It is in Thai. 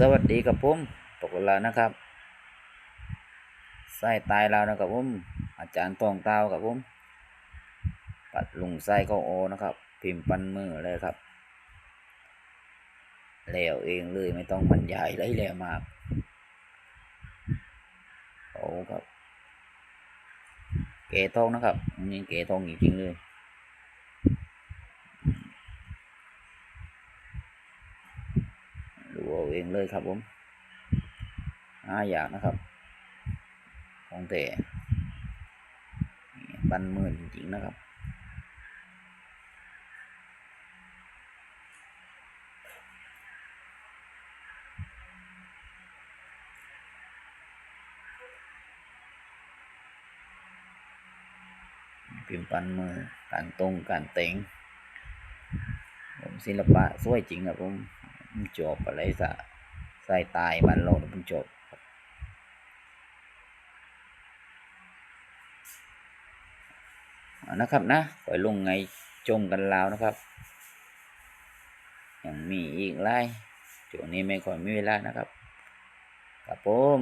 สวัสดีกับผมตกเวลานะครับไส้ตายแล้วนะครับผม อาจารย์ตองเตากับผม ปัดลุงไส้เข้าโอนะครับ พิมพ์ปันมือเลยครับแล้วเองเลยไม่ต้องบรรยายไรแล้วมากโอ้ครับ เกทองนะครับนี่เกทองจริงๆเลยดู เอาเองเลยครับผมห้าอย่างนะครับของแต่บันมื่นจริงๆนะครับพิมพ์ปันมือการตรงการเต็งผมศิลปะสวยจริงครับผม มันจบอะไรสะใส่ตายมันลงมันจบนะครับนะปล่อยลงไงจมกันลาวนะครับยังมีอีกไล่ช่วงนี้ไม่ค่อยมีเวลานะครับครับผม